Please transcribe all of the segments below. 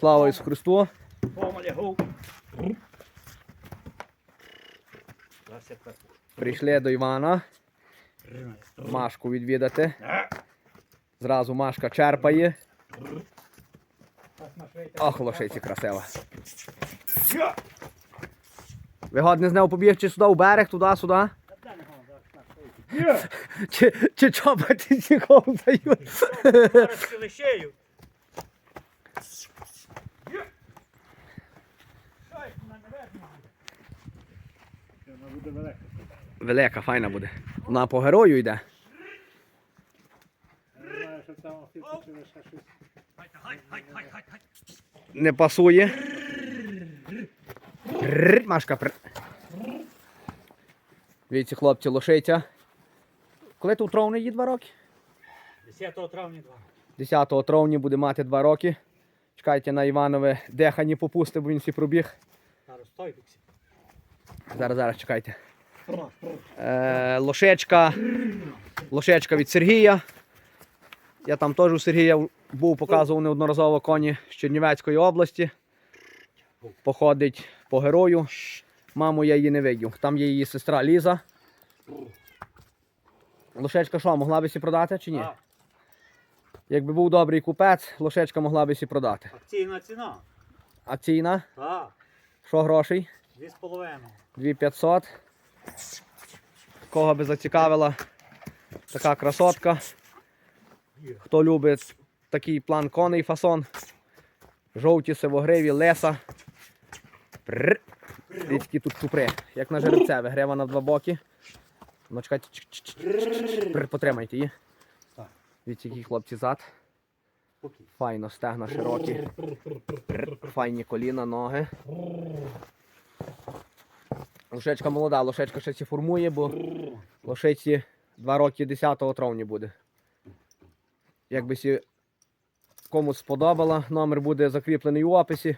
Слава Ісусу Христу! Прийшли до Івана Машку відвідати. Зразу Машка черпає. Ох, лошиці красива. Я! Ви годні з нею побігти сюди у берег, туди, сюди. Чи Та де не гон, зараз на шиї. Я! Чи, чи чоботи ці ковзають? Зараз ти лишею. Я! Шайку на неверхню. Вона буде велика. Велика, файна буде. Вона по герою йде. Не пасує. Машка. Дивіться, хлопці, лошиця. Коли тут травня їй два роки? 10 травня 2. 10 травня буде мати два роки. Чекайте на Іванове дихання попусти, бо він всі пробіг. Зараз стой, Біксі. Зараз, зараз чекайте. Е, лошечка. Лошечка від Сергія. Я там теж у Сергія був, показував неодноразово коні з Чернівецької області. Походить по герою. Маму я її не видів. Там є її сестра Ліза. Лошечка що, могла би сі продати чи ні? Якби був добрий купець, лошечка могла би сі продати. Акційна ціна. А ціна? Так, Що грошей? 2,5. 2500. Кого би зацікавила така красотка. Хто любить такий план коней фасон. Жовті сивогриві, леса. Прррр. Тут чупри. Як на жеребцеве, грева на два боки. Ну, чекайте. Потримайте її. Так. Які хлопці зад. Файно, стегна широкі. Файні коліна, ноги. Лошечка молода, лошечка ще ці формує, бо лошиці 2 роки 10 травня буде. Якби сі комусь сподобала, номер буде закріплений у описі.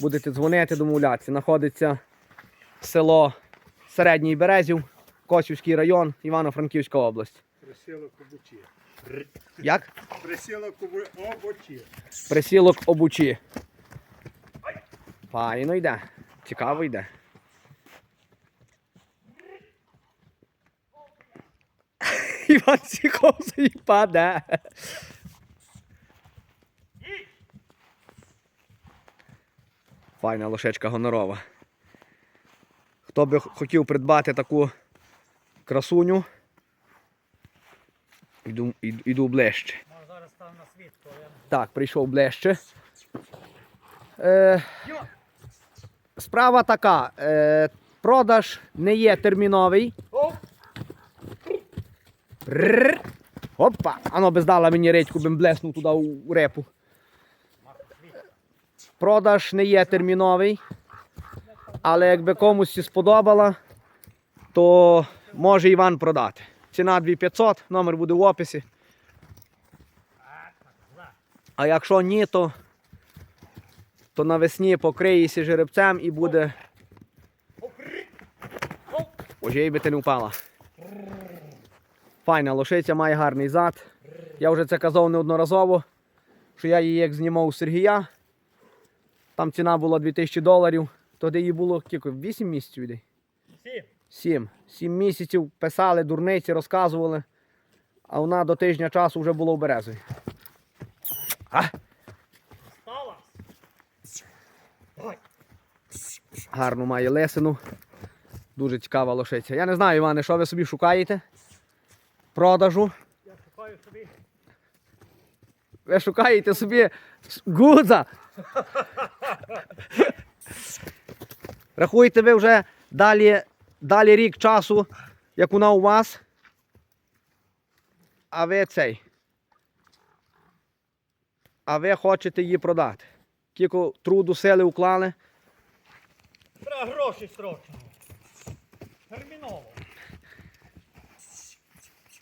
Будете дзвонити, домовлятися. Знаходиться село Середній Березів, Косівський район, Івано-Франківська область. Присілок обучі. Як? Присілок обучі. Присілок обучі. Файно йде. Цікаво йде. Іван паде. Файна лошечка гонорова. Хто би хотів придбати таку красуню, йду, йду, ближче. Зараз став на світло. Я... Так, прийшов ближче. Е, справа така. Е, продаж не є терміновий. Опа! Ано би здала мені речку, бим блеснув туди у, репу. Продаж не є терміновий. Але якби комусь сподобала, то може Іван продати. Ціна 2500, номер буде в описі. А якщо ні, то, то навесні покриєшся жеребцем і буде. Ой, би ти не впала. Файна лошиця, має гарний зад. Я вже це казав неодноразово, що я її як знімав у Сергія. Там ціна була 2000 доларів. Тоді їй було кілько, 8 місяців іде. Сім. 7. 7 місяців писали, дурниці, розказували. А вона до тижня часу вже була в Березові. А? Гарну має лесину. Дуже цікава лошиця. Я не знаю, Іване, що ви собі шукаєте? Продажу. Я шукаю собі. Ви шукаєте собі гудза. Рахуєте ви вже далі, далі рік часу, як вона у вас. А ви цей. А ви хочете її продати. Кілько труду сили уклали. Треба гроші срочно.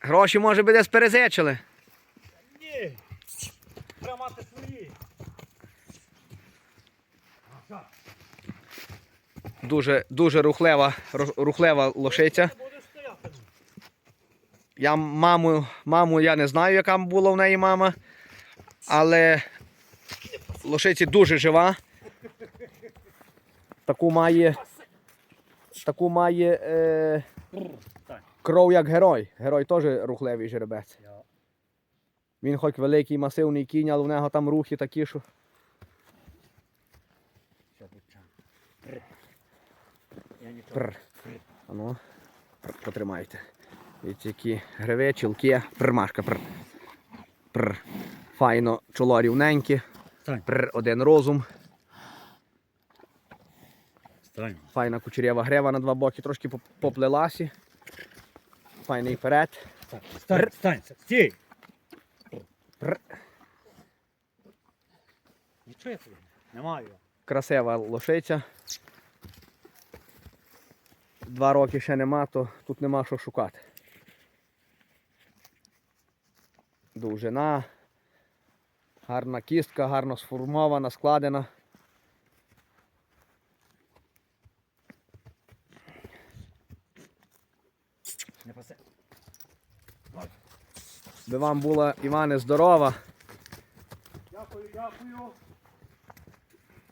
Гроші, може би, десь перезичили. Ні. Треба мати свої. Дуже, дуже рухлива, ру- рухлива лошиця. Я маму, маму я не знаю, яка була в неї мама. Але лошиці дуже жива. Таку має. Таку має е. Кров як герой. Герой теж рухливий жеребець. Я. Він хоч великий, масивний кінь, але в нього там рухи такі, що. Пр. Ану, потримайте. Дивіться, які гриви, чілки, примашка. Пр. Пр. Файно, чоло рівненьке. Пр. Один розум. Файна кучерєва грева на два боки, трошки поп- поплелася. Файний перед. Стань, стань, стій. Нічого. Немає. Красива лошиця. Два роки ще нема, то тут нема що шукати. Довжина. Гарна кістка, гарно сформована, складена. Не пасе. Би вам була Іване здорова, Дякую, дякую.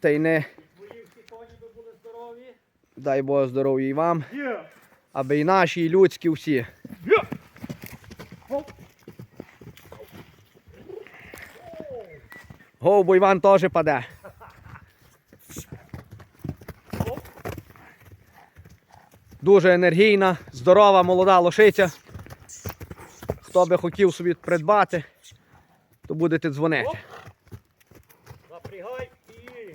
та й не Твої всі коні би були здорові. дай Бог здоров'я і вам, Є. аби і наші, і людські всі. Є. Оп. Говбо Іван теж паде. Дуже енергійна, здорова, молода лошиця. Хто би хотів собі придбати, то будете дзвонити. Запрягай і.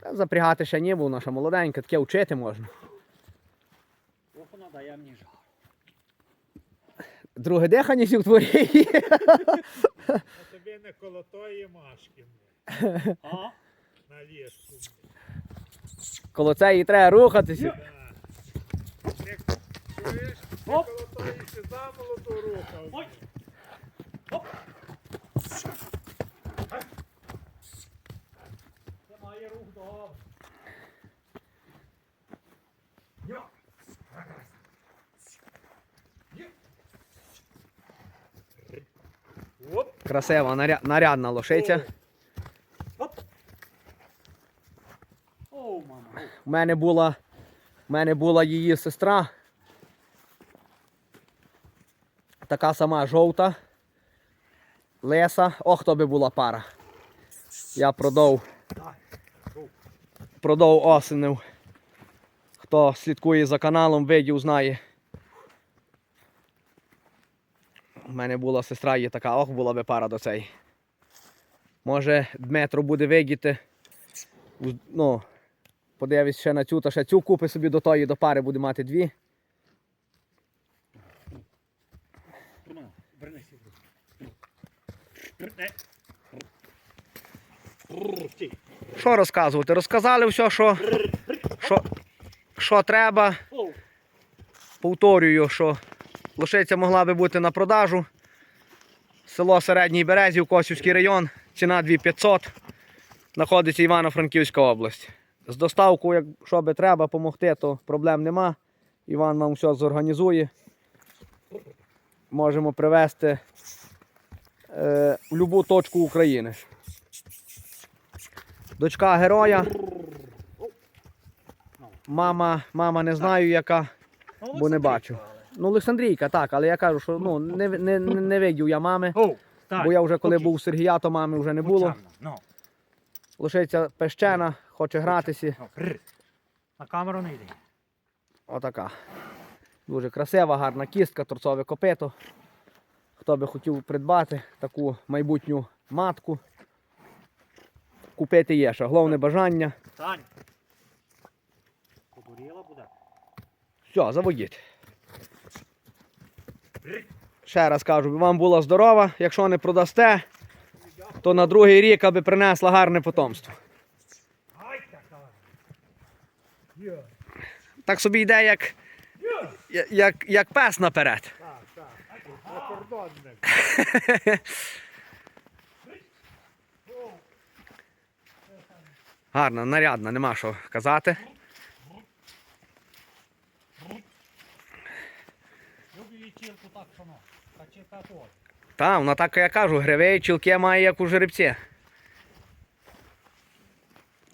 Та запрягати ще ні, бо наша молоденька, таке вчити можна. Ох, надає мені жар. Друге дихання сі в творі. А тобі не коло тої машки А? на ліску. Коло цієї треба рухатися. Не чуєш? Ти Оп. коло тої ще. Ой. Оп. Це має рух. Йо. Оп, Красива, наря- нарядна лошиця. Оп. О, мама. У мене була, у мене була її сестра. Така сама жовта. Леса. Ох, то би була пара. Я продав. Продав осенив. Хто слідкує за каналом, видів, знає. У мене була сестра, є така, ох, була би пара до цей. Може, Дмитро буде видіти. Ну, Подивись ще на цю, та ще цю купи собі до тої до пари буде мати дві. Що розказувати? Розказали все, що, що, що треба. Повторюю, що лошиця могла би бути на продажу. Село Середній Березів, Косівський район, ціна 2500. Знаходиться Івано-Франківська область. З доставкою, якщо би треба допомогти, то проблем нема. Іван вам все зорганізує. Можемо привезти е, в будь-яку точку України. Дочка героя. Мама, мама не знаю яка. ну, Бо не бачу. Ну, Олександрійка, так, але я кажу, що ну, не, не, не, не видів я мами, бо я вже коли був у Сергія, то мами вже не було. Ну. Лишиться пещена, хоче гратися. На камеру не йди. Отака. Дуже красива, гарна кістка, торцове копито. Хто би хотів придбати таку майбутню матку. Купити є ще. Головне бажання. Тань. Подуріла буде. Все, заводіть. Ще раз кажу, вам була здорова. Якщо не продасте, то на другий рік аби принесла гарне потомство. Так собі йде як, як, як пес наперед. Закордонник. Гарна, нарядна, нема що казати. Ну. Та вона так, як я кажу, гривей чілки має, як у жеребці.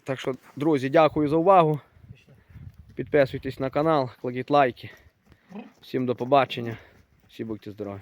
Так що, друзі, дякую за увагу. Підписуйтесь на канал, кладіть лайки. Всім до побачення. Всі будьте здорові.